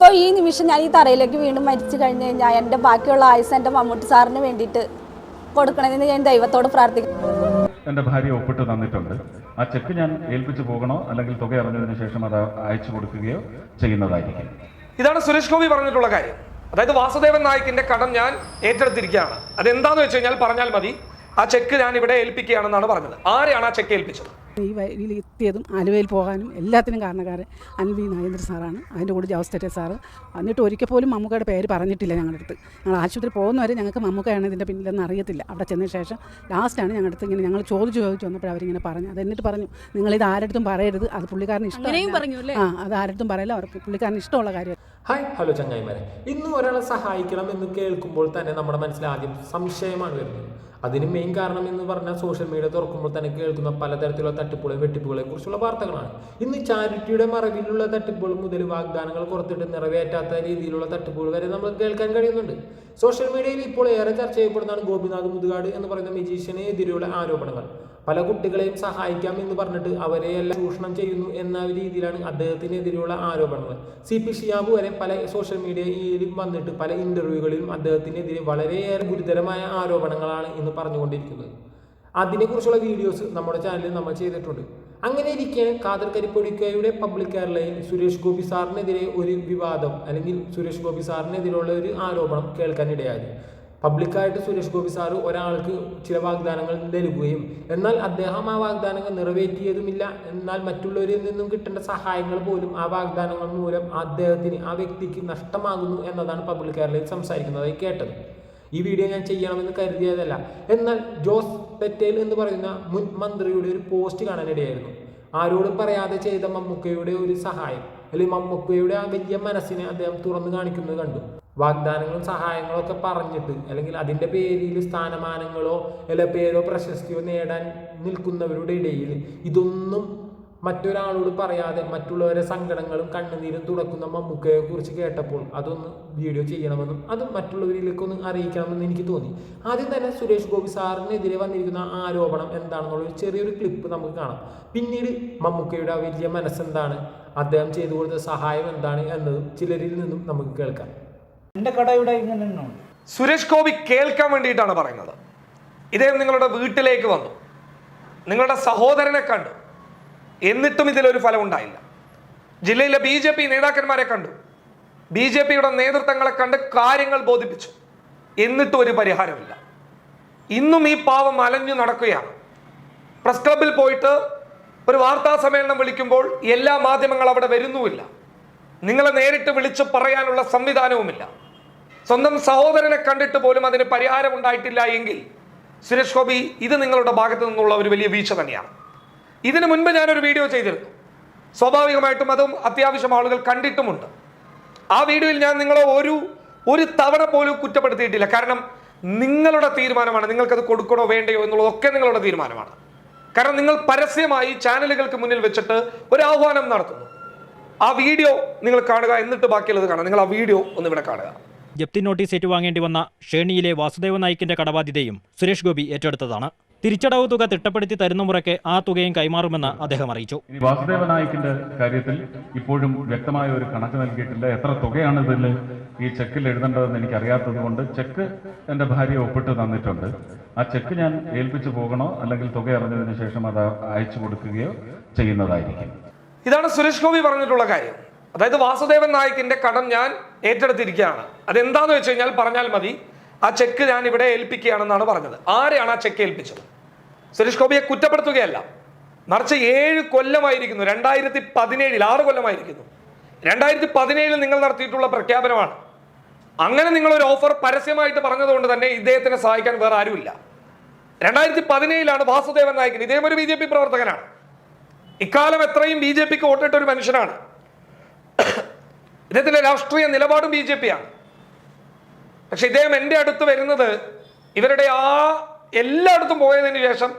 ഇപ്പോൾ ഈ നിമിഷം ഞാൻ ഈ തറയിലേക്ക് വീണ്ടും മരിച്ചു കഴിഞ്ഞ് കഴിഞ്ഞാൽ എന്റെ ബാക്കിയുള്ള ആയുസ് എന്റെ മമ്മൂട്ടി സാറിന് വേണ്ടിയിട്ട് കൊടുക്കണമെന്ന് ഞാൻ ദൈവത്തോട് പ്രാർത്ഥിക്കുന്നു. എന്റെ ഭാര്യ ഒപ്പിട്ട് തന്നിട്ടുണ്ട്. ആ ചെക്ക് ഞാൻ ഏൽപ്പിച്ചു പോകണോ അല്ലെങ്കിൽ തുക അറിഞ്ഞതിന് ശേഷം അത് അയച്ചു കൊടുക്കുകയോ ചെയ്യുന്നതായിരിക്കും. ഇതാണ് സുരേഷ് ഗോപി പറഞ്ഞിട്ടുള്ള കാര്യം. അതായത് വാസുദേവൻ നായിക്കിന്റെ കടം ഞാൻ ഏറ്റെടുത്തിരിക്കുകയാണ്. അതെന്താന്ന് വെച്ച് കഴിഞ്ഞാൽ പറഞ്ഞാൽ മതി. ആ ചെക്ക് ഞാൻ ഇവിടെ ഏൽപ്പിക്കുകയാണെന്നാണ് പറഞ്ഞത്. ആരെയാണ് ആ ചെക്ക് ഏൽപ്പിച്ചത്? ഈ വഴിയിൽ എത്തിയതും ആലുവയിൽ പോകാനും എല്ലാത്തിനും കാരണക്കാരൻ അൻവി നാഗേന്ദ്ര സാറാണ്. അതിന്റെ കൂടെ ജോസ് തെറ്റേ സാറ്. എന്നിട്ട് ഒരിക്കൽ പോലും മമ്മൂക്കയുടെ പേര് പറഞ്ഞിട്ടില്ല ഞങ്ങളുടെ അടുത്ത്. ഞങ്ങൾ ആശുപത്രി പോകുന്നവരെ ഞങ്ങൾക്ക് മമ്മൂക്കയാണ് ഇതിന്റെ പിന്നിലെന്ന് അറിയത്തില്ല. അവിടെ ചെന്ന ശേഷം ലാസ്റ്റാണ് ഞങ്ങളുടെ അടുത്ത് ഇങ്ങനെ ഞങ്ങൾ ചോദിച്ചു ചോദിച്ചു വന്നപ്പോൾ അവരിങ്ങനെ പറഞ്ഞു. അത് എന്നിട്ട് പറഞ്ഞു നിങ്ങളിത് ആരടുത്തും പറയരുത്. അത് പുള്ളിക്കാരന് ഇഷ്ടം ആ അത് ആരടുത്തും പറയില്ല. അവർക്ക് പുള്ളിക്കാരന് ഇഷ്ടമുള്ള കാര്യം ഹായ് ഹലോ ചങ്ങായിമാരെ. ഇന്നും ഒരാളെ സഹായിക്കണം എന്ന് കേൾക്കുമ്പോൾ തന്നെ നമ്മുടെ മനസ്സിൽ ആദ്യം സംശയമാണ് വരുന്നത്. അതിന് മെയിൻ കാരണം എന്ന് പറഞ്ഞാൽ സോഷ്യൽ മീഡിയ തുറക്കുമ്പോൾ തന്നെ കേൾക്കുന്ന പലതരത്തിലുള്ള തട്ടിപ്പുകളെയും വെട്ടിപ്പുകളെ കുറിച്ചുള്ള വാർത്തകളാണ്. ഇന്ന് ചാരിറ്റിയുടെ മറവിലുള്ള തട്ടിപ്പുകൾ മുതൽ വാഗ്ദാനങ്ങൾ പുറത്തിട്ട് നിറവേറ്റാത്ത രീതിയിലുള്ള തട്ടിപ്പുകൾ വരെ നമ്മൾ കേൾക്കാൻ കഴിയുന്നുണ്ട്. സോഷ്യൽ മീഡിയയിൽ ഇപ്പോൾ ഏറെ ചർച്ച ചെയ്യപ്പെടുന്നതാണ് ഗോപിനാഥ് മുതുകാട് എന്ന് പറയുന്ന മജീഷ്യനെ ആരോപണങ്ങൾ. പല കുട്ടികളെയും സഹായിക്കാം എന്ന് പറഞ്ഞിട്ട് അവരെ എല്ലാം ചൂഷണം ചെയ്യുന്നു എന്ന രീതിയിലാണ് അദ്ദേഹത്തിനെതിരെയുള്ള ആരോപണങ്ങൾ. സി പി ഷിയാബ് വരെ പല സോഷ്യൽ മീഡിയയിലും വന്നിട്ട് പല ഇന്റർവ്യൂകളിലും അദ്ദേഹത്തിനെതിരെ വളരെയേറെ ഗുരുതരമായ ആരോപണങ്ങളാണ് ഇന്ന് പറഞ്ഞുകൊണ്ടിരിക്കുന്നത്. അതിനെക്കുറിച്ചുള്ള വീഡിയോസ് നമ്മുടെ ചാനലിൽ നമ്മൾ ചെയ്തിട്ടുണ്ട്. അങ്ങനെ ഇരിക്കെ ഖാദർ കരിപ്പൊടിക്കയുടെ പബ്ലിക് എയർലൈൻ സുരേഷ് ഗോപി സാറിനെതിരെ ഒരു വിവാദം അല്ലെങ്കിൽ സുരേഷ് ഗോപി സാറിനെതിരെയുള്ള ഒരു ആരോപണം കേൾക്കാനിടയായി പബ്ലിക്കായിട്ട് സുരേഷ് ഗോപി സാറ് ഒരാൾക്ക് ചില വാഗ്ദാനങ്ങൾ നൽകുകയും എന്നാൽ അദ്ദേഹം ആ വാഗ്ദാനങ്ങൾ നിറവേറ്റിയതുമില്ല. എന്നാൽ മറ്റുള്ളവരിൽ നിന്നും കിട്ടേണ്ട സഹായങ്ങൾ പോലും ആ വാഗ്ദാനങ്ങൾ മൂലം അദ്ദേഹത്തിന് ആ വ്യക്തിക്ക് നഷ്ടമാകുന്നു എന്നതാണ് പബ്ലിക് കേരളയിൽ സംസാരിക്കുന്നതായി കേട്ടത്. ഈ വീഡിയോ ഞാൻ ചെയ്യണമെന്ന് കരുതിയതല്ല. എന്നാൽ ജോസ് പെറ്റേൽ എന്ന് പറയുന്ന മുൻ മന്ത്രിയുടെ ഒരു പോസ്റ്റ് കാണാനിടയായിരുന്നു. ആരോടും പറയാതെ ചെയ്ത മമ്മൂക്കയുടെ ഒരു സഹായം അല്ലെങ്കിൽ മമ്മൂക്കയുടെ ആ വലിയ മനസ്സിനെ അദ്ദേഹം തുറന്നു കാണിക്കുന്നത് കണ്ടു. വാഗ്ദാനങ്ങളും സഹായങ്ങളും ഒക്കെ പറഞ്ഞിട്ട് അല്ലെങ്കിൽ അതിന്റെ പേരിൽ സ്ഥാനമാനങ്ങളോ അല്ല പേരോ പ്രശസ്തിയോ നേടാൻ നിൽക്കുന്നവരുടെ ഇടയിൽ ഇതൊന്നും മറ്റൊരാളോട് പറയാതെ മറ്റുള്ളവരെ സങ്കടങ്ങളും കണ്ണുനീരും തുടക്കുന്ന മമ്മൂക്കയെ കുറിച്ച് കേട്ടപ്പോൾ അതൊന്ന് വീഡിയോ ചെയ്യണമെന്നും അത് മറ്റുള്ളവരിലേക്കൊന്ന് അറിയിക്കണമെന്ന് എനിക്ക് തോന്നി. ആദ്യം തന്നെ സുരേഷ് ഗോപി സാറിനെതിരെ വന്നിരിക്കുന്ന ആരോപണം എന്താണെന്നുള്ള ചെറിയൊരു ക്ലിപ്പ് നമുക്ക് കാണാം. പിന്നീട് മമ്മൂക്കയുടെ വലിയ മനസ്സെന്താണ്? അദ്ദേഹം ചെയ്തു കൊടുത്ത സഹായം എന്താണ് എന്നതും ചിലരിൽ നിന്നും നമുക്ക് കേൾക്കാം. എന്റെ കട ഇവിടെ ഇങ്ങനെ സുരേഷ് ഗോപി കേൾക്കാൻ വേണ്ടിയിട്ടാണ് പറയുന്നത്. ഇദ്ദേഹം നിങ്ങളുടെ വീട്ടിലേക്ക് വന്നു. നിങ്ങളുടെ സഹോദരനെ കണ്ടു. എന്നിട്ടും ഇതിലൊരു ഫലം ഉണ്ടായില്ല. ജില്ലയിലെ ബി ജെ പി നേതാക്കന്മാരെ കണ്ടു. ബി ജെ പിയുടെ നേതൃത്വങ്ങളെ കണ്ട് കാര്യങ്ങൾ ബോധിപ്പിച്ചു. എന്നിട്ടും ഒരു പരിഹാരമില്ല. ഇന്നും ഈ പാവം അലഞ്ഞു നടക്കുകയാണ്. പ്രസ് ക്ലബിൽ പോയിട്ട് ഒരു വാർത്താ സമ്മേളനം വിളിക്കുമ്പോൾ എല്ലാ മാധ്യമങ്ങൾ അവിടെ വരുന്നുമില്ല. നിങ്ങളെ നേരിട്ട് വിളിച്ച് പറയാനുള്ള സംവിധാനവുമില്ല. സ്വന്തം സഹോദരനെ കണ്ടിട്ട് പോലും അതിന് പരിഹാരം ഉണ്ടായിട്ടില്ല എങ്കിൽ സുരേഷ് ഗോപി ഇത് നിങ്ങളുടെ ഭാഗത്തു നിന്നുള്ള ഒരു വലിയ വീഴ്ച തന്നെയാണ്. ഇതിനു മുൻപ് ഞാനൊരു വീഡിയോ ചെയ്തിരുന്നു. സ്വാഭാവികമായിട്ടും അതും അത്യാവശ്യം ആളുകൾ കണ്ടിട്ടുമുണ്ട്. ആ വീഡിയോയിൽ ഞാൻ നിങ്ങളെ ഒരു ഒരു തവണ പോലും കുറ്റപ്പെടുത്തിയിട്ടില്ല. കാരണം നിങ്ങളുടെ തീരുമാനമാണ്. നിങ്ങൾക്കത് കൊടുക്കണോ വേണ്ടയോ എന്നുള്ളതൊക്കെ നിങ്ങളുടെ തീരുമാനമാണ്. കാരണം നിങ്ങൾ പരസ്യമായി ചാനലുകൾക്ക് മുന്നിൽ വെച്ചിട്ട് ഒരു ആഹ്വാനം നടത്തുന്നു. ആ വീഡിയോ നിങ്ങൾ കാണുക എന്നിട്ട് ബാക്കിയുള്ളത് കാണാം നിങ്ങൾ ആ വീഡിയോ ഒന്നിവിടെ കാണുക. ജപ്തി നോട്ടീസ് ഏറ്റുവാങ്ങേണ്ടി വന്ന ഷേണിയിലെ വാസുദേവ നായിക്കിന്റെ കടബാധ്യതയും സുരേഷ് ഗോപി ഏറ്റെടുത്തതാണ്. തിരിച്ചടവ് തുക തിട്ടപ്പെടുത്തി തരുന്ന മുറയ്ക്ക് ആ തുകയും കൈമാറുമെന്ന് അദ്ദേഹം അറിയിച്ചു. ഇനി വാസുദേവ നായിക്കിന്റെ കാര്യത്തിൽ ഇപ്പോഴും വ്യക്തമായ ഒരു കണക്ക് നൽകിയിട്ടില്ല. എത്ര തുകയാണ് ഇതിൽ ഈ ചെക്കിൽ എഴുതേണ്ടതെന്ന് എനിക്ക് അറിയാത്തത് കൊണ്ട് ചെക്ക് എന്റെ ഭാര്യ ഒപ്പിട്ട് തന്നിട്ടുണ്ട്. ആ ചെക്ക് ഞാൻ ഏൽപ്പിച്ചു പോകണോ അല്ലെങ്കിൽ തുക അറിഞ്ഞതിന് ശേഷം അത് അയച്ചു കൊടുക്കുകയോ ചെയ്യുന്നതായിരിക്കും. ഇതാണ് സുരേഷ് ഗോപി പറഞ്ഞിട്ടുള്ള കാര്യം. അതായത് വാസുദേവൻ നായിക്കിന്റെ കടം ഞാൻ ഏറ്റെടുത്തിരിക്കുകയാണ്. അതെന്താന്ന് വെച്ച് കഴിഞ്ഞാൽ പറഞ്ഞാൽ മതി ആ ചെക്ക് ഞാൻ ഇവിടെ ഏൽപ്പിക്കുകയാണെന്നാണ് പറഞ്ഞത്. ആരെയാണ് ആ ചെക്ക് ഏൽപ്പിച്ചത്? സുരേഷ് ഗോപിയെ കുറ്റപ്പെടുത്തുകയല്ല. മറിച്ച് ഏഴ് കൊല്ലമായിരിക്കുന്നു രണ്ടായിരത്തി പതിനേഴിൽ ആറ് കൊല്ലമായിരിക്കുന്നു. രണ്ടായിരത്തി പതിനേഴിൽ നിങ്ങൾ നടത്തിയിട്ടുള്ള പ്രഖ്യാപനമാണ്. അങ്ങനെ നിങ്ങൾ ഒരു ഓഫർ പരസ്യമായിട്ട് പറഞ്ഞതുകൊണ്ട് തന്നെ ഇദ്ദേഹത്തിനെ സഹായിക്കാൻ വേറെ ആരുമില്ല. രണ്ടായിരത്തി പതിനേഴിലാണ് വാസുദേവൻ നായകൻ. ഇദ്ദേഹം ഒരു ബി പ്രവർത്തകനാണ്. ഇക്കാലം എത്രയും ബി ജെ പിക്ക് വോട്ടിട്ട ഒരു മനുഷ്യനാണ്. ഇദ്ദേഹത്തിന്റെ രാഷ്ട്രീയ നിലപാടും ബി ജെ പി ആണ് പക്ഷെ ഇദ്ദേഹം എന്റെ അടുത്ത് വരുന്നത് ഇവരുടെ ആ എല്ലായിടത്തും പോയതിന് ശേഷം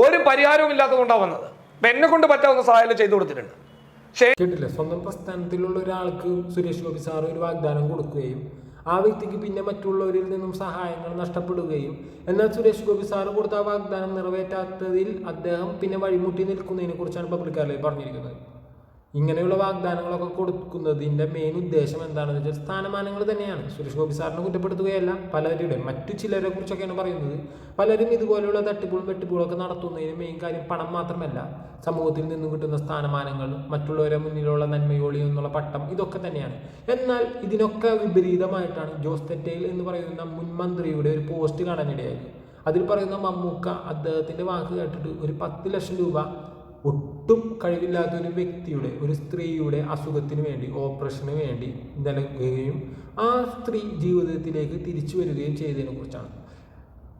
ഒരു പരിഹാരവും ഇല്ലാത്തതുകൊണ്ടാണ് വന്നത്. അപ്പൊ എന്നെ കൊണ്ട് പറ്റാവുന്ന സഹായം ചെയ്തു കൊടുത്തിട്ടുണ്ട്. സ്വന്തം പ്രസ്ഥാനത്തിലുള്ള ഒരാൾക്ക് സുരേഷ് ഗോപി സാർ ഒരു വാഗ്ദാനം കൊടുക്കുകയും ആ വ്യക്തിക്ക് പിന്നെ മറ്റുള്ളവരിൽ നിന്നും സഹായങ്ങൾ നഷ്ടപ്പെടുകയും എന്നാൽ സുരേഷ് ഗോപി സാർ കൊടുത്ത വാഗ്ദാനം നിറവേറ്റാത്തതിൽ അദ്ദേഹം പിന്നെ വഴിമുട്ടി നിൽക്കുന്നതിനെ കുറിച്ചാണ് പബ്ലിക്കാരിലേക്ക് പറഞ്ഞിരിക്കുന്നത്. ഇങ്ങനെയുള്ള വാഗ്ദാനങ്ങളൊക്കെ കൊടുക്കുന്നതിന്റെ മെയിൻ ഉദ്ദേശം എന്താണെന്ന് വെച്ചാൽ സ്ഥാനമാനങ്ങൾ തന്നെയാണ്. സുരേഷ് ഗോപി സാറിനെ കുറ്റപ്പെടുത്തുകയല്ല പലരുടെ മറ്റു ചിലരെ കുറിച്ചൊക്കെയാണ് പറയുന്നത്. പലരും ഇതുപോലെയുള്ള തട്ടിപ്പുകളും വെട്ടിപ്പുകളൊക്കെ നടത്തുന്നതിന് മെയിൻ കാര്യം പണം മാത്രമല്ല. സമൂഹത്തിൽ നിന്നും കിട്ടുന്ന സ്ഥാനമാനങ്ങൾ മറ്റുള്ളവരെ മുന്നിലുള്ള നന്മയോളി എന്നുള്ള പട്ടം ഇതൊക്കെ തന്നെയാണ്. എന്നാൽ ഇതിനൊക്കെ വിപരീതമായിട്ടാണ് ജോസ് തെറ്റയിൽ എന്ന് പറയുന്ന മുൻ മന്ത്രിയുടെ ഒരു പോസ്റ്റ് കാണാനിടയായത് അതിൽ പറയുന്ന മമ്മൂക്ക അദ്ദേഹത്തിന്റെ വാക്ക് കേട്ടിട്ട് ഒരു പത്ത് ലക്ഷം രൂപ ഒട്ടും കഴിവില്ലാത്ത ഒരു വ്യക്തിയുടെ ഒരു സ്ത്രീയുടെ അസുഖത്തിന് വേണ്ടി ഓപ്പറേഷന് വേണ്ടി നൽകുകയും ആ സ്ത്രീ ജീവിതത്തിലേക്ക് തിരിച്ചു വരികയും ചെയ്തതിനെ കുറിച്ചാണ്.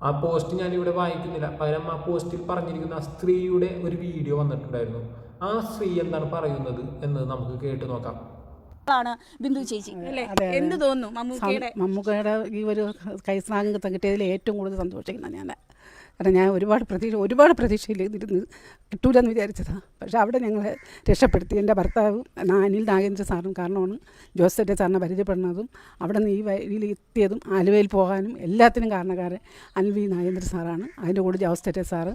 ആ പോസ്റ്റ് ഞാനിവിടെ വായിക്കുന്നില്ല. പകരം ആ പോസ്റ്റിൽ പറഞ്ഞിരിക്കുന്ന ആ സ്ത്രീയുടെ ഒരു വീഡിയോ വന്നിട്ടുണ്ടായിരുന്നു. ആ സ്ത്രീ എന്താണ് പറയുന്നത് എന്ന് നമുക്ക് കേട്ടു നോക്കാം. ആണ് ബിന്ദു ചേച്ചി. എന്ത് തോന്നുന്നു മമ്മൂക്കയുടെ? ഈ ഒരു കൈസ്നാഗം കിട്ടിയതിൽ ഏറ്റവും കൂടുതൽ സന്തോഷിക്കുന്ന ഞാൻ. കാരണം ഞാൻ ഒരുപാട് പ്രതീക്ഷ ഒരുപാട് പ്രതീക്ഷയിൽ കിട്ടൂലെന്ന് വിചാരിച്ചതാണ് പക്ഷേ അവിടെ ഞങ്ങളെ രക്ഷപ്പെടുത്തി. എന്റെ ഭർത്താവും അനിൽ നാഗേന്ദ്ര സാറും കാരണമാണ് ജോസഫിന്റെ സാറിനെ പരിചയപ്പെടുന്നതും അവിടെ നിന്ന് ഈ വഴിയിൽ എത്തിയതും ആലുവയിൽ പോകാനും എല്ലാത്തിനും കാരണക്കാരൻ അനിൽ വി നാഗേന്ദ്ര സാറാണ്. അതിന്റെ കൂടെ ജോസറ്റെ സാറ്.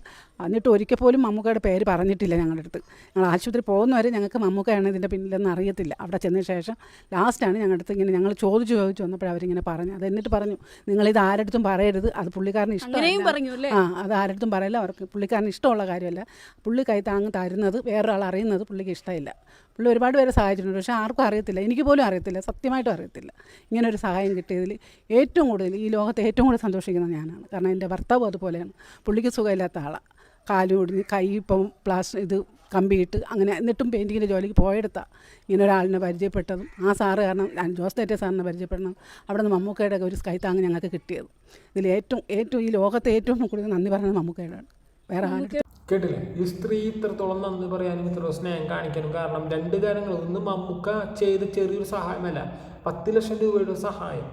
എന്നിട്ട് ഒരിക്കൽ പോലും മമ്മൂക്കയുടെ പേര് പറഞ്ഞിട്ടില്ല ഞങ്ങളുടെ അടുത്ത്. ഞങ്ങൾ ആശുപത്രി പോകുന്നവരെ ഞങ്ങൾക്ക് മമ്മൂക്കയാണ് ഇതിന്റെ പിന്നിലെന്ന് അറിയത്തില്ല. അവിടെ ചെന്ന ശേഷം ലാസ്റ്റാണ് ഞങ്ങളുടെ അടുത്ത് ഇങ്ങനെ ഞങ്ങൾ ചോദിച്ചു ചോദിച്ചു വന്നപ്പോൾ അവരിങ്ങനെ പറഞ്ഞു. അത് എന്നിട്ട് പറഞ്ഞു നിങ്ങളിത് ആരടുത്തും പറയരുത്. അത് പുള്ളിക്കാരന് ഇഷ്ടം പറഞ്ഞു അല്ലേ? ആ അത് ആരടുത്തും പറയില്ല. അവർക്ക് പുള്ളിക്കാരന് ഇഷ്ടമുള്ള കാര്യമല്ല. പുള്ളി കൈ താങ്ങ് തരുന്നത് വേറൊരാൾ അറിയുന്നത് പുള്ളിക്ക് ഇഷ്ടമില്ല. പുള്ളി ഒരുപാട് പേരെ സഹായിച്ചിട്ടുണ്ട്. പക്ഷേ ആർക്കും അറിയത്തില്ല. എനിക്ക് പോലും അറിയത്തില്ല. സത്യമായിട്ടും അറിയത്തില്ല. ഇങ്ങനെ ഒരു സഹായം കിട്ടിയതിൽ ഏറ്റവും കൂടുതൽ ഈ ലോകത്ത് ഏറ്റവും കൂടുതൽ സന്തോഷിക്കുന്നത് ഞാനാണ്. കാരണം എന്റെ ഭർത്താവും അതുപോലെയാണ്. പുള്ളിക്ക് സുഖമില്ലാത്ത ആളാണ് കാൽ ഒടിഞ്ഞ് കൈ ഇപ്പം പ്ലാസ്റ്റിക് ഇത് കമ്പിയിട്ട് അങ്ങനെ എന്നിട്ടും പെയിന്റിങ്ങിന്റെ ജോലിക്ക് പോയെടുത്താൽ ഇങ്ങനെ ഒരാളിനെ പരിചയപ്പെട്ടതും. ആ സാറ് കാരണം ജോസ് തേറ്റ സാറിനെ പരിചയപ്പെടണം. അവിടെ നിന്ന് മമ്മൂക്കയുടെ ഒരു സ്കൈ താങ് ഞങ്ങൾക്ക് കിട്ടിയത്. ഇതിൽ ഏറ്റവും ഏറ്റവും ഈ ലോകത്തെ ഏറ്റവും കൂടുതൽ നന്ദി പറയുന്നത് മമ്മൂക്കയോടാണ് വേറെ ആളുകൾ കേട്ടില്ലേ? ഈ സ്ത്രീ ഇത്രത്തോളം നന്ദി പറയാനും ഇത്രത്തോളം സ്നേഹം കാണിക്കാനും കാരണം രണ്ട് കാര്യങ്ങൾ. ഒന്ന് മമ്മൂക്ക ചെയ്ത ചെറിയൊരു സഹായമല്ല. പത്ത് ലക്ഷം രൂപയുടെ സഹായം.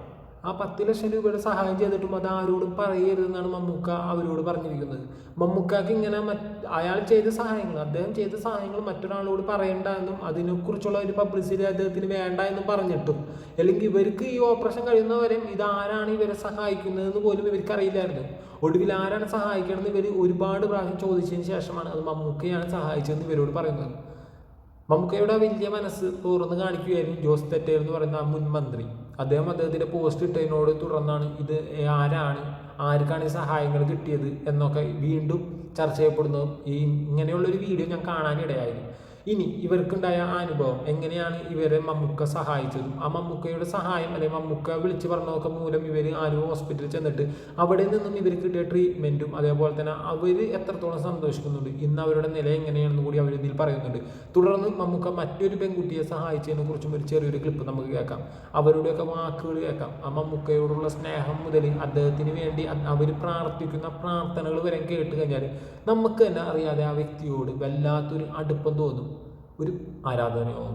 ആ പത്ത് ലക്ഷം രൂപയുടെ സഹായം ചെയ്തിട്ടും അത് ആരോടും പറയരുതെന്നാണ് മമ്മൂക്ക അവരോട് പറഞ്ഞിരിക്കുന്നത്. മമ്മൂക്കാക്ക് ഇങ്ങനെ അയാൾ ചെയ്ത സഹായങ്ങൾ അദ്ദേഹം ചെയ്ത സഹായങ്ങൾ മറ്റൊരാളോട് പറയണ്ട എന്നും അതിനെക്കുറിച്ചുള്ള ഒരു പബ്ലിസിറ്റി അദ്ദേഹത്തിന് വേണ്ട എന്നും പറഞ്ഞിട്ടും അല്ലെങ്കിൽ ഇവർക്ക് ഈ ഓപ്പറേഷൻ കഴിയുന്നവരെയും ഇത് ആരാണ് ഇവരെ സഹായിക്കുന്നതെന്ന് പോലും ഇവർക്ക് അറിയില്ലായിരുന്നു. ഒടുവിൽ ആരാണ് സഹായിക്കണമെന്ന് ഇവർ ഒരുപാട് പ്രാവശ്യം ചോദിച്ചതിന് ശേഷമാണ് അത് മമ്മൂക്കയാണ് സഹായിച്ചതെന്ന് ഇവരോട് പറയുന്നത്. മമ്മൂക്കയുടെ വലിയ മനസ്സ് തുറന്ന് കാണിക്കുകയായിരുന്നു ജോസ് തെറ്റേർ എന്ന് പറയുന്ന ആ മുൻ മന്ത്രി. അദ്ദേഹം അദ്ദേഹത്തിന്റെ പോസ്റ്റ് ഇട്ടതിനോട് തുടർന്നാണ് ഇത് ആരാണ് ആർക്കാണ് ഈ സഹായങ്ങൾ കിട്ടിയത് എന്നൊക്കെ വീണ്ടും ചർച്ച ചെയ്യപ്പെടുന്നതും ഈ ഇങ്ങനെയുള്ളൊരു വീഡിയോ ഞാൻ കാണാനിടയായിരുന്നു ഇനി ഇവർക്കുണ്ടായ അനുഭവം എങ്ങനെയാണ് ഇവരെ മമ്മൂക്ക സഹായിച്ചത്? ആ മമ്മൂക്കയുടെ സഹായം അല്ലെങ്കിൽ മമ്മൂക്ക വിളിച്ച് പറഞ്ഞതൊക്കെ മൂലം ഇവർ ആലുവ ഹോസ്പിറ്റലിൽ ചെന്നിട്ട് അവിടെ നിന്നും ഇവർ കിട്ടിയ ട്രീറ്റ്മെന്റും അതേപോലെ തന്നെ അവർ എത്രത്തോളം സന്തോഷിക്കുന്നുണ്ട് ഇന്ന് അവരുടെ നില എങ്ങനെയാണെന്ന് കൂടി അവർ ഇതിൽ പറയുന്നുണ്ട്. തുടർന്ന് മമ്മൂക്ക മറ്റൊരു പെൺകുട്ടിയെ സഹായിച്ചതിനെ കുറിച്ചും ഒരു ചെറിയൊരു ക്ലിപ്പ് നമുക്ക് കേൾക്കാം. അവരുടെയൊക്കെ വാക്കുകൾ കേൾക്കാം. ആ മമ്മൂക്കയോടുള്ള സ്നേഹം മുതൽ അദ്ദേഹത്തിന് വേണ്ടി അവർ പ്രാർത്ഥിക്കുന്ന പ്രാർത്ഥനകൾ വരെ കേട്ട് കഴിഞ്ഞാൽ നമുക്ക് തന്നെ അറിയാതെ ആ വ്യക്തിയോട് വല്ലാത്തൊരു അടുപ്പം തോന്നും. ഒരു ആരാധനയോ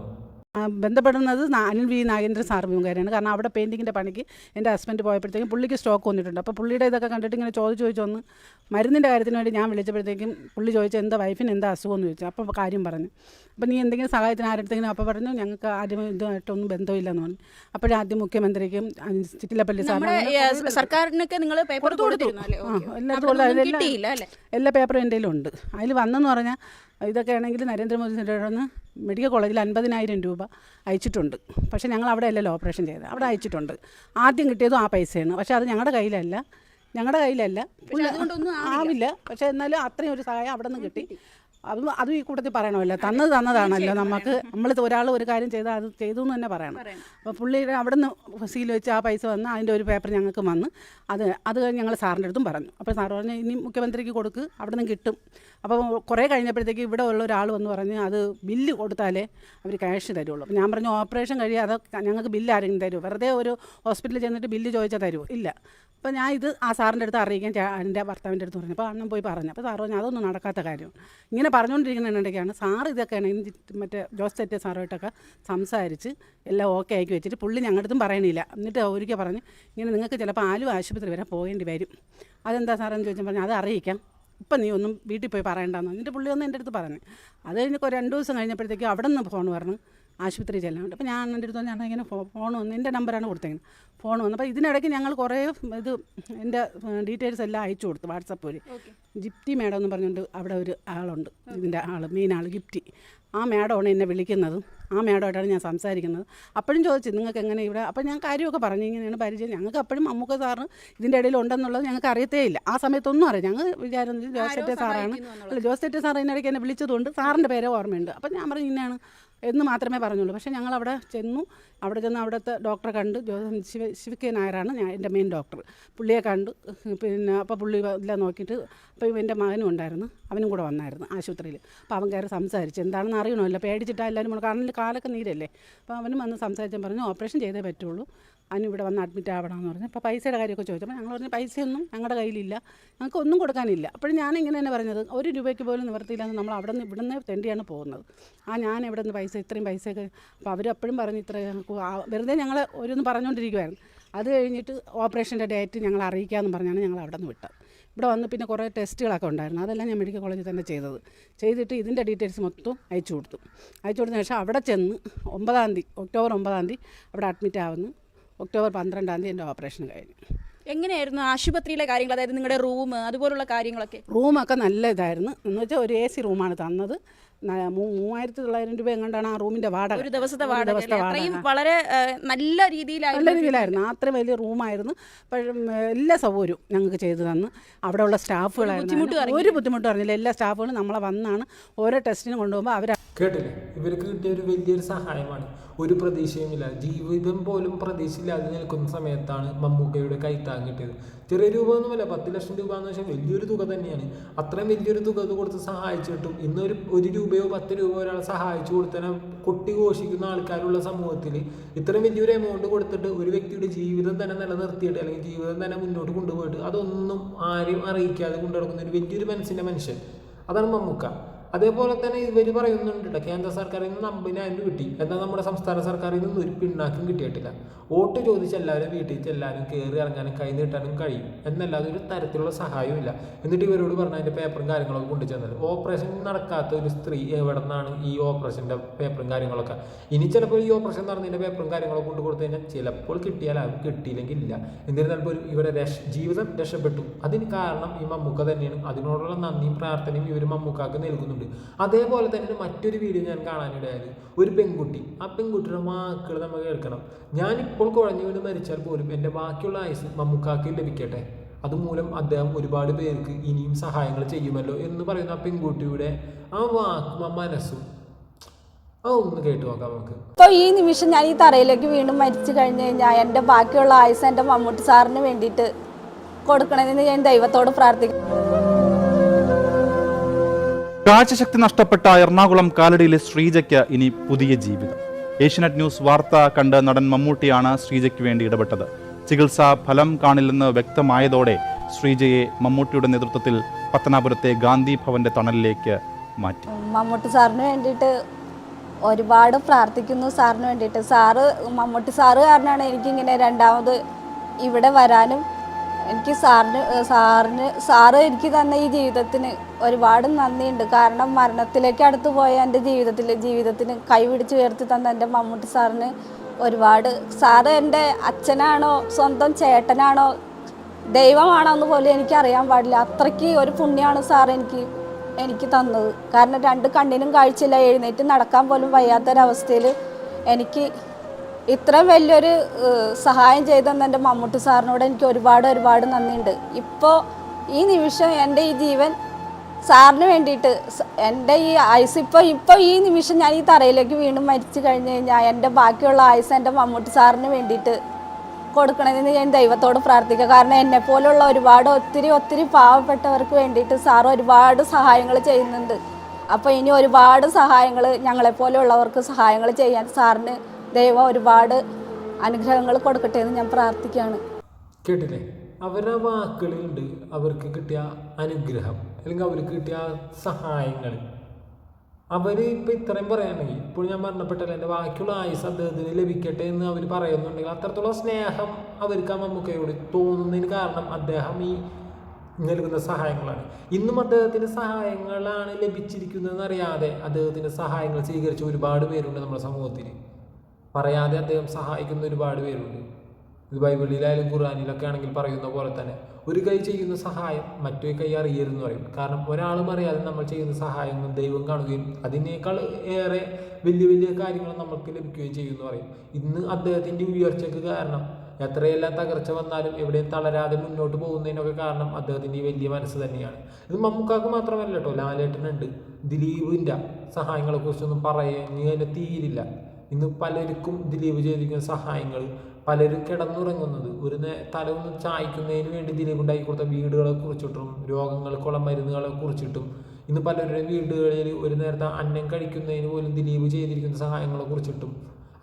ബന്ധപ്പെടുന്നത് അനിൽ വി നാഗേന്ദ്ര സാർ മുഖേനയാണ് കാരണം അവിടെ പെയിന്റിങ്ങിന്റെ പണിക്ക് എന്റെ ഹസ്ബൻഡ് പോയപ്പോഴത്തേക്കും പുള്ളിക്ക് സ്റ്റോക്ക് വന്നിട്ടുണ്ട്. അപ്പോൾ പുള്ളിയുടെ ഇതൊക്കെ കണ്ടിട്ട് ഇങ്ങനെ ചോദിച്ചു ചോദിച്ചൊന്ന് മരുന്നിന്റെ കാര്യത്തിന് വേണ്ടി ഞാൻ വിളിച്ചപ്പോഴത്തേക്കും പുള്ളി ചോദിച്ചു എന്താ വൈഫിന് എന്താ അസുഖം എന്ന് ചോദിച്ചു. അപ്പോൾ കാര്യം പറഞ്ഞു. അപ്പോൾ നീ എന്തെങ്കിലും സഹായത്തിന് ആരെടുത്തെങ്കിലും അപ്പോൾ പറഞ്ഞു ഞങ്ങൾക്ക് ആദ്യം ഇതുമായിട്ടൊന്നും ബന്ധമില്ലെന്ന് പറഞ്ഞു. അപ്പോഴാദ്യം മുഖ്യമന്ത്രിക്കും ചിറ്റിലപ്പള്ളി സാറിനും സർക്കാരിനൊക്കെ നിങ്ങൾ പേപ്പർ കൊടുത്തു, അല്ലേ? എല്ലാ പേപ്പറും എന്റെ ഉണ്ട് അതിൽ വന്നെന്ന് പറഞ്ഞാൽ ഇതൊക്കെ ആണെങ്കിൽ നരേന്ദ്രമോദി നിന്ന് മെഡിക്കൽ കോളേജിൽ അൻപതിനായിരം രൂപ അയച്ചിട്ടുണ്ട്. പക്ഷേ ഞങ്ങൾ അവിടെ അല്ലല്ലോ ഓപ്പറേഷൻ ചെയ്തത്. അവിടെ അയച്ചിട്ടുണ്ട്. ആദ്യം കിട്ടിയതും ആ പൈസയാണ്. പക്ഷേ അത് ഞങ്ങളുടെ കയ്യിലല്ല. ഞങ്ങളുടെ കയ്യിലല്ല. ആവില്ല. പക്ഷേ എന്നാലും അത്രയും ഒരു സഹായം അവിടെ നിന്ന് കിട്ടി. അതും അതും ഈ കൂട്ടത്തിൽ പറയണമല്ലോ. തന്നത് തന്നതാണല്ലോ നമുക്ക് നമ്മൾ ഒരാൾ ഒരു കാര്യം ചെയ്താൽ അത് ചെയ്തു എന്ന് തന്നെ പറയണം. അപ്പോൾ പുള്ളി അവിടെ നിന്ന് സീൽ വെച്ച് ആ പൈസ വന്ന് അതിന്റെ ഒരു പേപ്പർ ഞങ്ങൾക്ക് വന്ന് അത് അത് ഞങ്ങൾ സാറിന്റെ അടുത്തും പറഞ്ഞു. അപ്പോൾ സാർ പറഞ്ഞു ഇനി മുഖ്യമന്ത്രിക്ക് കൊടുക്ക്. അവിടെ നിന്ന് കിട്ടും. അപ്പോൾ കുറേ കഴിഞ്ഞപ്പോഴത്തേക്ക് ഇവിടെ ഉള്ള ഒരാൾ വന്ന് പറഞ്ഞ് അത് ബില്ല് കൊടുത്താലേ അവർ ക്യാഷ് തരുള്ളൂ. ഞാൻ പറഞ്ഞു ഓപ്പറേഷൻ കഴിയാതെ ഞങ്ങൾക്ക് ബില്ല് ആരെങ്കിലും തരുമോ? വെറുതെ ഒരു ഹോസ്പിറ്റലിൽ ചെന്നിട്ട് ബില്ല് ചോദിച്ചാൽ തരുമോ? ഇല്ല. അപ്പോൾ ഞാൻ ഇത് ആ സാറിന്റെ അടുത്ത് അറിയിക്കാൻ എന്റെ ഭർത്താവിന്റെ അടുത്ത് പറഞ്ഞു. അപ്പോൾ അണ്ണൻ പോയി പറഞ്ഞു. അപ്പോൾ സാറ് പറഞ്ഞു അതൊന്നും നടക്കാത്ത കാര്യം. ഇങ്ങനെ പറഞ്ഞുകൊണ്ടിരിക്കുന്നതിനിടയ്ക്കാണ് സാർ ഇതൊക്കെ ആണെങ്കിൽ മറ്റേ ജോസ് തെറ്റ സാറുമായിട്ടൊക്കെ സംസാരിച്ച് എല്ലാം ഓക്കെ ആക്കി വെച്ചിട്ട് പുള്ളി ഞങ്ങളുടെ അടുത്തും പറയണില്ല. എന്നിട്ട് ഒരിക്കൽ പറഞ്ഞ് ഇങ്ങനെ നിങ്ങൾക്ക് ചിലപ്പോൾ ആലു ആശുപത്രി വരെ പോകേണ്ടി വരും. അതെന്താ സാറെന്ന് ചോദിച്ചാൽ പറഞ്ഞു അത് അറിയിക്കാം. ഇപ്പം നീ ഒന്നും വീട്ടിൽ പോയി പറയണ്ടെന്ന്. എന്നിട്ട് പുള്ളി ഒന്ന് എന്റെ അടുത്ത് പറഞ്ഞു. അത് കഴിഞ്ഞ് രണ്ട് ദിവസം കഴിഞ്ഞപ്പോഴത്തേക്കും അവിടെ നിന്ന് ഫോൺ പറഞ്ഞു ആശുപത്രി ചെല്ലാനുണ്ട് അപ്പോൾ ഞാൻ എന്റെ അടുത്ത് ഞാൻ ഇങ്ങനെ ഫോ ഫോൺ വന്ന് എന്റെ നമ്പറാണ് കൊടുത്തേക്കുന്നത്. ഫോൺ വന്നു അപ്പോൾ ഇതിനിടയ്ക്ക് ഞങ്ങൾ കുറേ ഇത് എന്റെ ഡീറ്റെയിൽസ് എല്ലാം അയച്ചു കൊടുത്തു വാട്സപ്പ് വഴി. ജിപ്റ്റി മാഡം എന്ന് പറഞ്ഞുകൊണ്ട് അവിടെ ഒരു ആളുണ്ട്. ഇതിന്റെ ആൾ മെയിൻ ആൾ ഗിഫ്റ്റി ആ മാഡമാണ് എന്നെ വിളിക്കുന്നത്. ആ മാഡമായിട്ടാണ് ഞാൻ സംസാരിക്കുന്നത്. അപ്പോഴും ചോദിച്ചു നിങ്ങൾക്ക് എങ്ങനെ ഇവിടെ? അപ്പോൾ ഞാൻ കാര്യമൊക്കെ പറഞ്ഞു. ഇങ്ങനെയാണ് പരിചയം. ഞങ്ങൾക്ക് അപ്പോഴും അമ്മുക്ക സാറ് ഇതിന്റെ ഇടയിൽ ഉണ്ടെന്നുള്ളത് ഞങ്ങൾക്ക് അറിയത്തേ ഇല്ല. ആ സമയത്തൊന്നും അറിയാം ഞങ്ങൾ വിചാരിച്ചത് ജോസെറ്റെ സാറാണ്. അല്ല ജോസെറ്റെ സാർ ഇതിനിടയ്ക്ക് എന്നെ വിളിച്ചതുകൊണ്ട് സാറിന്റെ പേരെ ഓർമ്മയുണ്ട്. അപ്പോൾ ഞാൻ പറഞ്ഞു ഇങ്ങനെയാണ്. എന്ന് മാത്രമേ പറഞ്ഞുള്ളൂ. പക്ഷേ ഞങ്ങൾ അവിടെ ചെന്നു. അവിടെ ചെന്ന് അവിടുത്തെ ഡോക്ടറെ കണ്ട് ശിവ ശിവ കെ നായരാണ് ഞാൻ എന്റെ മെയിൻ ഡോക്ടർ പുള്ളിയെ കണ്ടു പിന്നെ അപ്പോൾ പുള്ളി എല്ലാം നോക്കിയിട്ട് അപ്പോൾ എന്റെ മകനും ഉണ്ടായിരുന്നു. അവനും കൂടെ വന്നായിരുന്നു ആശുപത്രിയിൽ. അപ്പോൾ അവൻ കയറി സംസാരിച്ചു. എന്താണെന്ന് അറിയണമല്ലോ. പേടിച്ചിട്ടാ എല്ലാവരും കൂടെ കാലൊക്കെ നീരല്ലേ? അപ്പോൾ അവനും വന്ന് സംസാരിച്ചാൽ പറഞ്ഞു ഓപ്പറേഷൻ ചെയ്തേ പറ്റുള്ളൂ. അതിന് ഇവിടെ വന്ന് അഡ്മിറ്റ് ആവണമെന്ന് പറഞ്ഞു. അപ്പോൾ പൈസയുടെ കാര്യമൊക്കെ ചോദിച്ചപ്പോൾ ഞങ്ങൾ പറഞ്ഞു പൈസയൊന്നും ഞങ്ങളുടെ കയ്യിലില്ല. ഞങ്ങൾക്ക് ഒന്നും കൊടുക്കാനില്ല. അപ്പോൾ ഞാൻ ഇങ്ങനെ തന്നെ പറഞ്ഞത് ഒരു രൂപയ്ക്ക് പോലും നിവർത്തിയില്ലെന്ന് നമ്മൾ അവിടെ നിന്ന് ഇവിടുന്ന് തെണ്ടിയാണ് പോകുന്നത്. ആ ഞാൻ ഇവിടെ നിന്ന് പൈസ ഇത്രയും പൈസയൊക്കെ അപ്പോൾ അവർ അപ്പോഴും പറഞ്ഞു ഇത്ര വെറുതെ ഞങ്ങൾ ഓരോന്ന് പറഞ്ഞുകൊണ്ടിരിക്കുമായിരുന്നു അത് കഴിഞ്ഞിട്ട് ഓപ്പറേഷന്റെ ഡേറ്റ് ഞങ്ങൾ അറിയിക്കാമെന്ന് പറഞ്ഞാണ് ഞങ്ങൾ അവിടെ നിന്ന് വിട്ടത്. ഇവിടെ വന്ന് പിന്നെ കുറേ ടെസ്റ്റുകളൊക്കെ ഉണ്ടായിരുന്നു. അതെല്ലാം ഞാൻ മെഡിക്കൽ കോളേജിൽ തന്നെ ചെയ്തത്. ചെയ്തിട്ട് ഇതിന്റെ ഡീറ്റെയിൽസ് മൊത്തം അയച്ചു കൊടുത്തു. അയച്ചു കൊടുത്തതിന് ശേഷം അവിടെ ചെന്ന് ഒമ്പതാം തീയതി ഒക്ടോബർ ഒമ്പതാം തീയതി അവിടെ അഡ്മിറ്റ് ആവുന്നു. ഒക്ടോബർ പന്ത്രണ്ടാം തീയതി എന്റെ ഓപ്പറേഷൻ കഴിഞ്ഞു. എങ്ങനെയായിരുന്നു ആശുപത്രിയിലെ കാര്യങ്ങൾ അതായത് നിങ്ങളുടെ റൂം അതുപോലുള്ള കാര്യങ്ങളൊക്കെ? റൂമൊക്കെ നല്ല ഇതായിരുന്നു. എന്ന് വെച്ചാൽ ഒരു എ സി റൂമാണ് തന്നത്. മൂവായിരത്തി തൊള്ളായിരം രൂപ എങ്ങാണ്ടാണ് ആ റൂമിന്റെ വാടക. ഒരു ദിവസത്തെ വാടക. അത്രയും വളരെ നല്ല രീതിയിലായിരുന്നു നല്ല രീതിയിലായിരുന്നു. അത്രയും വലിയ റൂമായിരുന്നു. എല്ലാ സൗകര്യവും ഞങ്ങൾക്ക് ചെയ്തു തന്നു. അവിടെയുള്ള സ്റ്റാഫുകളായിരുന്നു. ബുദ്ധിമുട്ടും ഒരു ബുദ്ധിമുട്ടും അറിഞ്ഞില്ല. എല്ലാ സ്റ്റാഫുകളും നമ്മളെ വന്നാണ് ഓരോ ടെസ്റ്റിന് കൊണ്ടുപോകുമ്പോൾ അവർ കേട്ടില്ലേ? ഇവർക്ക് കിട്ടിയ ഒരു വലിയൊരു സഹായമാണ്. ഒരു പ്രതീക്ഷയുമില്ല. ജീവിതം പോലും പ്രതീക്ഷയില്ലാതെ നിൽക്കുന്ന സമയത്താണ് മമ്മൂക്കയുടെ കൈത്താങ് കിട്ടിയത് ചെറിയ രൂപ ഒന്നുമല്ല പത്ത് ലക്ഷം രൂപ എന്ന് വെച്ചാൽ വലിയൊരു തുക തന്നെയാണ്. അത്രയും വലിയൊരു തുക കൊടുത്ത് സഹായിച്ചിട്ടും ഇന്നൊരു ഒരു രൂപയോ പത്ത് രൂപയോ ഒരാളെ സഹായിച്ചു കൊടുത്താൽ കൊട്ടി ഘോഷിക്കുന്ന ആൾക്കാരുള്ള സമൂഹത്തിൽ ഇത്രയും വലിയൊരു എമൗണ്ട് കൊടുത്തിട്ട് ഒരു വ്യക്തിയുടെ ജീവിതം തന്നെ നിലനിർത്തിയിട്ട് അല്ലെങ്കിൽ ജീവിതം തന്നെ മുന്നോട്ട് കൊണ്ടുപോയിട്ട് അതൊന്നും ആരെയും അറിയിക്കാതെ കൊണ്ടു നടക്കുന്ന ഒരു വലിയൊരു മനസ്സിന്റെ മനുഷ്യൻ. അതാണ് മമ്മൂക്ക. അതേപോലെ തന്നെ ഇവർ പറയുന്നുണ്ട് കേട്ടോ കേന്ദ്ര സർക്കാരിൽ നിന്ന് അമ്പതിനായിരം കിട്ടി. എന്നാൽ നമ്മുടെ സംസ്ഥാന സർക്കാരിൽ നിന്ന് ഒരു പിണ്ണാക്കും കിട്ടിയിട്ടില്ല. വോട്ട് ചോദിച്ച് എല്ലാവരും വീട്ടിൽ ചെല്ലാനും കയറി ഇറങ്ങാനും കൈ നീട്ടാനും കഴിയും. എന്നല്ലാതെ ഒരു തരത്തിലുള്ള സഹായവും എന്നിട്ട് ഇവരോട് പറഞ്ഞ അതിന്റെ പേപ്പറും കാര്യങ്ങളൊക്കെ കൊണ്ടു ചെന്നത്. ഓപ്പറേഷൻ നടക്കാത്ത ഒരു സ്ത്രീ എവിടെ നിന്നാണ് ഈ ഓപ്പറേഷന്റെ പേപ്പറും കാര്യങ്ങളൊക്കെ? ഇനി ചിലപ്പോൾ ഈ ഓപ്പറേഷൻ നടന്നതിന്റെ പേപ്പറും കാര്യങ്ങളൊക്കെ കൊണ്ട് കൊടുത്തു കഴിഞ്ഞാൽ ചിലപ്പോൾ കിട്ടിയാലാകും കിട്ടിയില്ലെങ്കിൽ ഇല്ല എന്നിരുന്നാൽ പോലും രക്ഷ ജീവിതം രക്ഷപ്പെട്ടു. അതിന് കാരണം ഈ മമ്മൂക്ക തന്നെയാണ്. അതിനോടുള്ള നന്ദിയും പ്രാർത്ഥനയും ഇവർ മമ്മൂക്കാക്ക് നൽകുന്നുണ്ട് അതേപോലെ തന്നെ മറ്റൊരു വീഡിയോ ഞാൻ കാണാനിടയായത് ഒരു പെൺകുട്ടി. ആ പെൺകുട്ടിയുടെ വാക്കുകൾ നമ്മൾ കേൾക്കണം. ഞാനിപ്പോൾ കുഴഞ്ഞു വീണ് മരിച്ചാൽ പോലും എന്റെ ബാക്കിയുള്ള ആയുസ് മമ്മൂക്കാക്ക് ലഭിക്കട്ടെ. അതുമൂലം അദ്ദേഹം ഒരുപാട് പേർക്ക് ഇനിയും സഹായങ്ങൾ ചെയ്യുമല്ലോ എന്ന് പറയുന്ന ആ പെൺകുട്ടിയുടെ ആ വാക്കും ആ മനസ്സും ഇപ്പോൾ ഈ നിമിഷം ഞാൻ ഈ തറയിലേക്ക് വീണ്ടും മരിച്ചു കഴിഞ്ഞു കഴിഞ്ഞാൽ എന്റെ ബാക്കിയുള്ള ആയുസ് എന്റെ മമ്മൂട്ടി സാറിന് വേണ്ടിയിട്ട് കൊടുക്കണമെന്ന് ഞാൻ ദൈവത്തോട് പ്രാർത്ഥിക്കുന്നു. കാഴ്ചശക്തി നഷ്ടപ്പെട്ട എറണാകുളം കാലടിയിലെ ശ്രീജയ്ക്ക് ഇനി പുതിയ ജീവിതം. ഏഷ്യനെറ്റ് ന്യൂസ് വാർത്ത കണ്ട് നടൻ മമ്മൂട്ടിയാണ് ശ്രീജയ്ക്ക് വേണ്ടി ഇടപെട്ടത്. ചികിത്സാ ഫലം കാണില്ലെന്ന് വ്യക്തമായതോടെ ശ്രീജയെ മമ്മൂട്ടിയുടെ നേതൃത്വത്തിൽ പത്തനാപുരത്തെ ഗാന്ധി ഭവന്റെ തണലിലേക്ക് മാറ്റി. മമ്മൂട്ടി സാറിന് വേണ്ടിയിട്ട് ഒരുപാട് പ്രാർത്ഥിക്കുന്നു സാറിന് വേണ്ടിയിട്ട്. സാറ് മമ്മൂട്ടി സാറ് കാരണമാണ് എനിക്കിങ്ങനെ രണ്ടാമത് ഇവിടെ വരാനും എനിക്ക് സാറിന് സാറിന് സാറ് എനിക്ക് തന്ന ഈ ജീവിതത്തിന് ഒരുപാട് നന്ദിയുണ്ട്. കാരണം മരണത്തിലേക്ക് അടുത്ത് പോയ എന്റെ ജീവിതത്തിൽ ജീവിതത്തിന് കൈപിടിച്ച് ഉയർത്തി തന്ന എന്റെ മമ്മൂട്ടി സാറിന് ഒരുപാട് സാറ് എന്റെ അച്ഛനാണോ സ്വന്തം ചേട്ടനാണോ ദൈവമാണോ എന്ന് പോലും എനിക്കറിയാൻ പാടില്ല. അത്രയ്ക്ക് ഒരു പുണ്യമാണ് സാർ എനിക്ക് എനിക്ക് തന്നത്. കാരണം രണ്ട് കണ്ണിനും കാഴ്ചയില്ല എഴുന്നേറ്റ് നടക്കാൻ പോലും വയ്യാത്തൊരവസ്ഥയിൽ എനിക്ക് ഇത്രയും വലിയൊരു സഹായം ചെയ്തെന്ന് എന്റെ മമ്മൂട്ടി സാറിനോട് എനിക്ക് ഒരുപാട് ഒരുപാട് നന്ദിയുണ്ട്. ഇപ്പോൾ ഈ നിമിഷം എന്റെ ഈ ജീവൻ സാറിന് വേണ്ടിയിട്ട് എന്റെ ഈ ആയുസ് ഇപ്പോൾ ഇപ്പോൾ ഈ നിമിഷം ഞാൻ ഈ തറയിലേക്ക് വീണ്ടും മരിച്ചു കഴിഞ്ഞ് കഴിഞ്ഞാൽ എന്റെ ബാക്കിയുള്ള ആയുസ് എന്റെ മമ്മൂട്ടി സാറിന് വേണ്ടിയിട്ട് കൊടുക്കണമെന്ന് ഞാൻ ദൈവത്തോട് പ്രാർത്ഥിക്കുക കാരണം എന്നെ പോലുള്ള ഒരുപാട് ഒത്തിരി ഒത്തിരി പാവപ്പെട്ടവർക്ക് വേണ്ടിയിട്ട് സാർ ഒരുപാട് സഹായങ്ങൾ ചെയ്യുന്നുണ്ട്. അപ്പോൾ ഇനി ഒരുപാട് സഹായങ്ങൾ ഞങ്ങളെപ്പോലെയുള്ളവർക്ക് സഹായങ്ങൾ ചെയ്യാൻ സാറിന് ദൈവം ഒരുപാട് അനുഗ്രഹങ്ങൾ കൊടുക്കട്ടെ എന്ന് ഞാൻ പ്രാർത്ഥിക്കുകയാണ്. കേട്ടില്ലേ? അവരുടെ വാക്കുകളുണ്ട് അവർക്ക് കിട്ടിയ അനുഗ്രഹം അല്ലെങ്കിൽ അവർക്ക് കിട്ടിയ സഹായങ്ങൾ. അവർ ഇപ്പം ഇത്രയും പറയുകയാണെങ്കിൽ ഇപ്പോൾ ഞാൻ മരണപ്പെട്ടല്ല. എന്റെ ബാക്കിയുള്ള ആയുസ് അദ്ദേഹത്തിന് ലഭിക്കട്ടെ എന്ന് അവർ പറയുന്നുണ്ടെങ്കിൽ അത്രത്തോളം സ്നേഹം അവർക്ക് ആ മമ്മൂക്കയോട് തോന്നുന്നതിന് കാരണം അദ്ദേഹം ഈ നൽകുന്ന സഹായങ്ങളാണ്. ഇന്നും അദ്ദേഹത്തിന്റെ സഹായങ്ങളാണ് ലഭിച്ചിരിക്കുന്നതെന്ന് അറിയാതെ അദ്ദേഹത്തിന്റെ സഹായങ്ങൾ സ്വീകരിച്ച ഒരുപാട് പേരുണ്ട് നമ്മുടെ സമൂഹത്തിൽ. പറയാതെ അദ്ദേഹം സഹായിക്കുന്ന ഒരുപാട് പേരുണ്ട്. ഇത് ബൈബിളിലായാലും ഖുർആാനിലൊക്കെ ആണെങ്കിൽ പറയുന്ന പോലെ തന്നെ ഒരു കൈ ചെയ്യുന്ന സഹായം മറ്റൊരു കൈ അറിയരുതെന്ന് പറയും. കാരണം ഒരാളും അറിയാതെ നമ്മൾ ചെയ്യുന്ന സഹായങ്ങൾ ദൈവം കാണുകയും അതിനേക്കാൾ ഏറെ വലിയ വലിയ കാര്യങ്ങൾ നമുക്ക് ലഭിക്കുകയും ചെയ്യുമെന്ന് പറയും. ഇന്ന് അദ്ദേഹത്തിന്റെ ഉയർച്ചയ്ക്ക് കാരണം എത്രയെല്ലാം തകർച്ച വന്നാലും എവിടെയും തളരാതെ മുന്നോട്ട് പോകുന്നതിനൊക്കെ കാരണം അദ്ദേഹത്തിന്റെ വലിയ മനസ്സ് തന്നെയാണ്. ഇത് മമ്മൂക്കാക്ക് മാത്രമല്ല കേട്ടോ ലാലേട്ടനുണ്ട്. ദിലീപിന്റെ സഹായങ്ങളെക്കുറിച്ചൊന്നും പറയാൻ തീരില്ല. ഇന്ന് പലർക്കും ദിലീപ് ചെയ്തിരിക്കുന്ന സഹായങ്ങൾ പലരും കിടന്നുറങ്ങുന്നത്. ഒരു തല ഒന്ന് ചായ്ക്കുന്നതിന് വേണ്ടി ദിലീപ് ഉണ്ടാക്കി കൊടുത്ത വീടുകളെ കുറിച്ചിട്ടും രോഗങ്ങൾക്കുള്ള മരുന്നുകളെ കുറിച്ചിട്ടും ഇന്ന് പലരുടെ വീടുകളിൽ ഒരു നേരത്തെ അന്നം കഴിക്കുന്നതിന് പോലും ദിലീപ് ചെയ്തിരിക്കുന്ന സഹായങ്ങളെ കുറിച്ചിട്ടും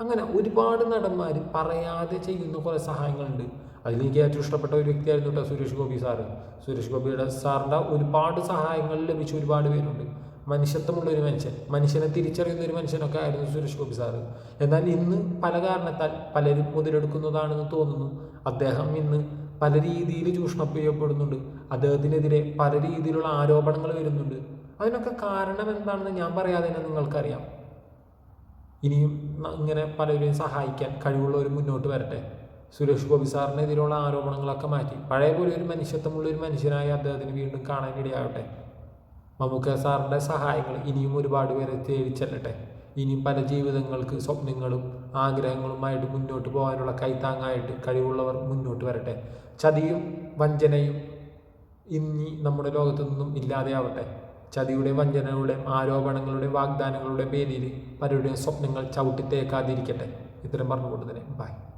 അങ്ങനെ ഒരുപാട് നടന്മാർ പറയാതെ ചെയ്യുന്ന കുറേ സഹായങ്ങളുണ്ട്. അതിലെനിക്ക് ഏറ്റവും ഇഷ്ടപ്പെട്ട ഒരു വ്യക്തിയായിരുന്നു കേട്ടോ സുരേഷ് ഗോപി സാറ്. സുരേഷ് ഗോപിയുടെ സാറിന്റെ ഒരുപാട് സഹായങ്ങൾ ലഭിച്ച ഒരുപാട് പേരുണ്ട്. മനുഷ്യത്വമുള്ള ഒരു മനുഷ്യൻ മനുഷ്യനെ തിരിച്ചറിയുന്ന ഒരു മനുഷ്യനൊക്കെ ആയിരുന്നു സുരേഷ് ഗോപി സാറ്. എന്നാൽ ഇന്ന് പല കാരണത്താൽ പലരും മുതലെടുക്കുന്നതാണെന്ന് തോന്നുന്നു. അദ്ദേഹം ഇന്ന് പല രീതിയിൽ ചൂഷണം ചെയ്യപ്പെടുന്നുണ്ട്. അദ്ദേഹത്തിനെതിരെ പല രീതിയിലുള്ള ആരോപണങ്ങൾ വരുന്നുണ്ട്. അതിനൊക്കെ കാരണം എന്താണെന്ന് ഞാൻ പറയാതെ തന്നെ നിങ്ങൾക്കറിയാം. ഇനിയും ഇങ്ങനെ പലരെയും സഹായിക്കാൻ കഴിവുള്ളവർ മുന്നോട്ട് വരട്ടെ. സുരേഷ് ഗോപി സാറിനെതിരെയുള്ള ആരോപണങ്ങളൊക്കെ മാറ്റി. പഴയ പോലെ ഒരു മനുഷ്യത്വമുള്ള ഒരു മനുഷ്യനായി അദ്ദേഹത്തിന് വീണ്ടും കാണാനിടയാകട്ടെ. മമ്മൂക്ക സാറിന്റെ സഹായങ്ങൾ ഇനിയും ഒരുപാട് പേരെ തേടി ചെല്ലട്ടെ ഇനിയും പല ജീവിതങ്ങൾക്ക് സ്വപ്നങ്ങളും ആഗ്രഹങ്ങളുമായിട്ട് മുന്നോട്ട് പോകാനുള്ള കൈത്താങ്ങായിട്ട് കഴിവുള്ളവർ മുന്നോട്ട് വരട്ടെ. ചതിയും വഞ്ചനയും ഇനി നമ്മുടെ ലോകത്തു നിന്നും ഇല്ലാതെയാവട്ടെ. ചതിയുടെ വഞ്ചനകളുടെയും ആരോപണങ്ങളുടെ വാഗ്ദാനങ്ങളുടെ പേരിൽ പലരുടെയും സ്വപ്നങ്ങൾ ചവിട്ടിത്തേക്കാതിരിക്കട്ടെ. ഇത്തരം പറഞ്ഞുകൊണ്ട് തന്നെ ബൈ.